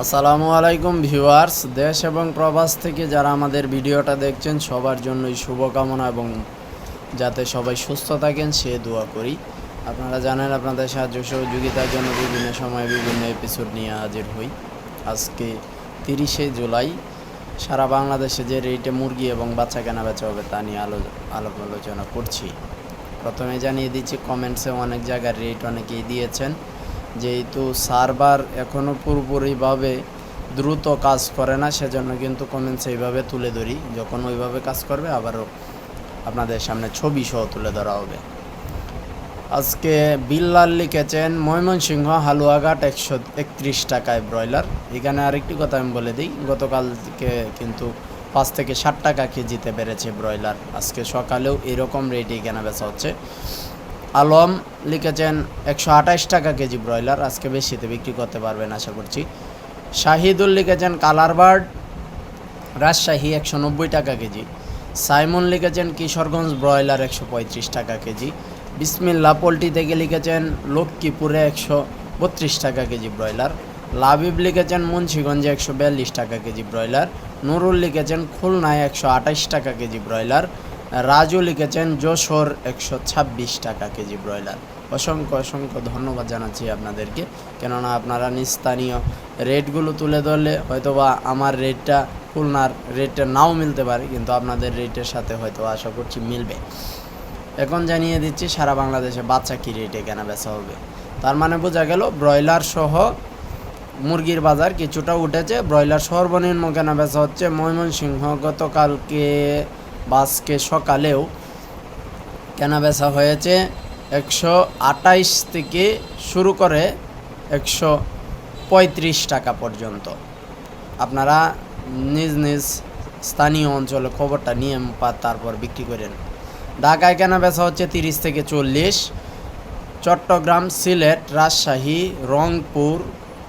আসসালামু আলাইকুম ভিউয়ার্স, দেশ এবং প্রবাস থেকে যারা আমাদের ভিডিওটা দেখছেন, সবার জন্যই শুভকামনা এবং যাতে সবাই সুস্থ থাকেন, সে দোয়া করি। আপনারা জানেন, আপনাদের সাহায্য সহযোগিতার জন্য বিভিন্ন সময় বিভিন্ন এপিসোড নিয়ে হাজির হই। আজকে তিরিশে জুলাই, সারা বাংলাদেশে যে রেটে মুরগি এবং বাচ্চা কেনা বেচা হবে তা নিয়ে আলো আলাপ আলোচনা করছি। প্রথমে জানিয়ে দিচ্ছি কমেন্টসে অনেক জায়গার রেট অনেকেই দিয়েছেন। যেহেতু সার্ভার এখনও পুরোপুরিভাবে দ্রুত কাজ করে না, সেজন্য কিন্তু কমেন্টস এইভাবে তুলে ধরি। যখন ওইভাবে কাজ করবে, আবারও আপনাদের সামনে ছবি সহ তুলে ধরা হবে। আজকে বিল্লাল লিখেছেন, ময়মনসিংহ, হালুয়াঘাট একশো একত্রিশ টাকায় ব্রয়লার। এখানে আরেকটি কথা আমি বলে দিই, গতকালকে কিন্তু পাঁচ থেকে ষাট টাকা কেজিতে বেড়েছে ব্রয়লার। আজকে সকালেও এরকম রেটেই কেনা বেচা হচ্ছে। আলম লিখেছেন একশো আঠাশ টাকা কেজি ব্রয়লার, আজকে বেশিতে বিক্রি করতে পারবেন আশা করছি। শাহিদুল লিখেছেন কালার বার্ড, রাজশাহী একশো নব্বই টাকা কেজি। সাইমন লিখেছেন কিশোরগঞ্জ ব্রয়লার একশো পঁয়ত্রিশ টাকা কেজি। বিসমিল্লা পোলট্রি থেকে লিখেছেন লক্ষ্মীপুরে একশো বত্রিশ টাকা কেজি ব্রয়লার। লাবিব লিখেছেন মুন্সিগঞ্জে একশো বিয়াল্লিশ টাকা কেজি ব্রয়লার। নুরুল লিখেছেন খুলনায় একশো আঠাশ টাকা কেজি ব্রয়লার। রাজু লিখেছেন, যশোর একশো ছাব্বিশ টাকা কেজি ব্রয়লার। অসংখ্য অসংখ্য ধন্যবাদ জানাচ্ছি আপনাদেরকে। কেননা আপনারা স্থানীয় রেটগুলো তুলে ধরলে হয়তোবা আমার রেটটা, খুলনার রেটটা নাও মিলতে পারে, কিন্তু আপনাদের রেটের সাথে হয়তো আশা করছি মিলবে। এখন জানিয়ে দিচ্ছি, সারা বাংলাদেশে বাচ্চা কী রেটে কেনা বেচা হবে? তার মানে বোঝা গেল, ব্রয়লার সহ মুরগির বাজার কিছুটা উঠেছে। ব্রয়লার সর্বনিম্ন কেনা বেচা হচ্ছে ময়মনসিংহ। গতকালকে বাসকে সকালেও কেনা বেচা হয়েছে একশো আটাইশ থেকে শুরু করে একশো পঁয়ত্রিশ টাকা পর্যন্ত। আপনারা নিজ নিজ স্থানীয় অঞ্চলে খবরটা নিয়ে তারপর বিক্রি করেন। ঢাকায় কেনা বেচা হচ্ছে তিরিশ থেকে চল্লিশ। চট্টগ্রাম, সিলেট, রাজশাহী, রংপুর,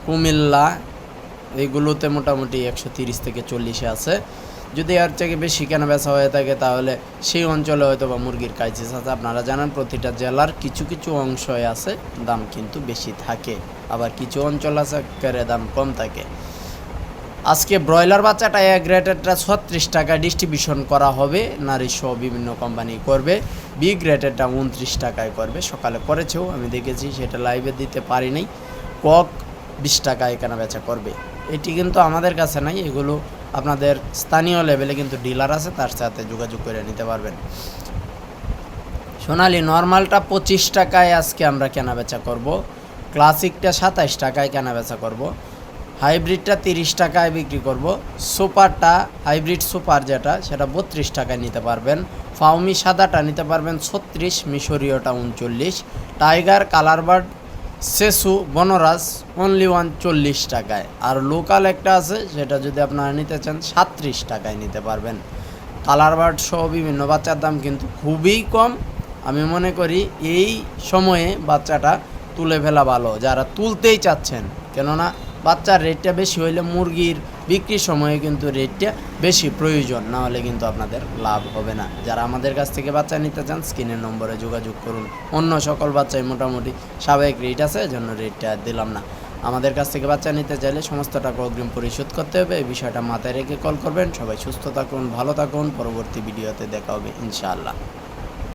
কুমিল্লা এইগুলোতে মোটামুটি একশো তিরিশ থেকে চল্লিশে আছে। যদি এর থেকে বেশি কেনা বেচা হয়ে থাকে, তাহলে সেই অঞ্চলে হয়তো বা মুরগির ক্রাইসিস আছে। আপনারা জানেন প্রতিটা জেলার কিছু কিছু অংশে আছে, দাম কিন্তু বেশি থাকে। আবার কিছু অঞ্চল আছে, একেবারে দাম কম থাকে। আজকে ব্রয়লার বাচ্চাটা এক রেটেডটা ছত্রিশ টাকা ডিস্ট্রিবিউশন করা হবে। নারী সহ বিভিন্ন কোম্পানি করবে। বি গ্রেটেডটা উনত্রিশ টাকায় করবে। সকালে করেছেও, আমি দেখেছি সেটা লাইভে দিতে পারি নাই। কক বিশ টাকায় কেনা বেচা করবে? এটি কিন্তু আমাদের কাছে নাই, এগুলো আপনাদের স্থানীয় লেভেলে কিন্তু ডিলার আছে, তার সাথে যোগাযোগ করে নিতে পারবেন। সোনালি, নর্মালটা পঁচিশ টাকায় আজকে আমরা কেনা বেচা করব। ক্লাসিকটা সাতাইশ টাকায় কেনা বেচা করব। হাইব্রিডটা তিরিশ টাকায় বিক্রি করব। সুপারটা, হাইব্রিড সুপার যেটা, সেটা বত্রিশ টাকায় নিতে পারবেন। ফাউমি সাদাটা নিতে পারবেন ছত্রিশ, মিশরীয়টা উনচল্লিশ। টাইগার, কালারবার্ড সেসু বনরাজ অনলি ওয়ান চল্লিশ টাকায়। আর লোকাল একটা আছে, সেটা যদি আপনারা নিতে চান সাত্রিশ টাকায় নিতে পারবেন। কালার বার্ড সহ বিভিন্ন বাচ্চার দাম কিন্তু খুবই কম। আমি মনে করি এই সময়ে বাচ্চাটা তুলে ফেলা ভালো। যারা তুলতেই চাচ্ছেন, কেননা বাচ্চার রেটটা বেশি হইলে মুরগির বিক্রির সময়ে কিন্তু রেটটা বেশি প্রয়োজন, না হলে কিন্তু আপনাদের লাভ হবে না। যারা আমাদের কাছ থেকে বাচ্চা নিতে চান, স্ক্রিনের নম্বরে যোগাযোগ করুন। অন্য সকল বাচ্চাই মোটামুটি স্বাভাবিক রেট আছে, এজন্য রেটটা দিলাম না। আমাদের কাছ থেকে বাচ্চা নিতে চাইলে সমস্ত টাকা অগ্রিম পরিশোধ করতে হবে। এই বিষয়টা মাথায় রেখে কল করবেন। সবাই সুস্থ থাকুন, ভালো থাকুন। পরবর্তী ভিডিওতে দেখা হবে, ইনশাআল্লাহ।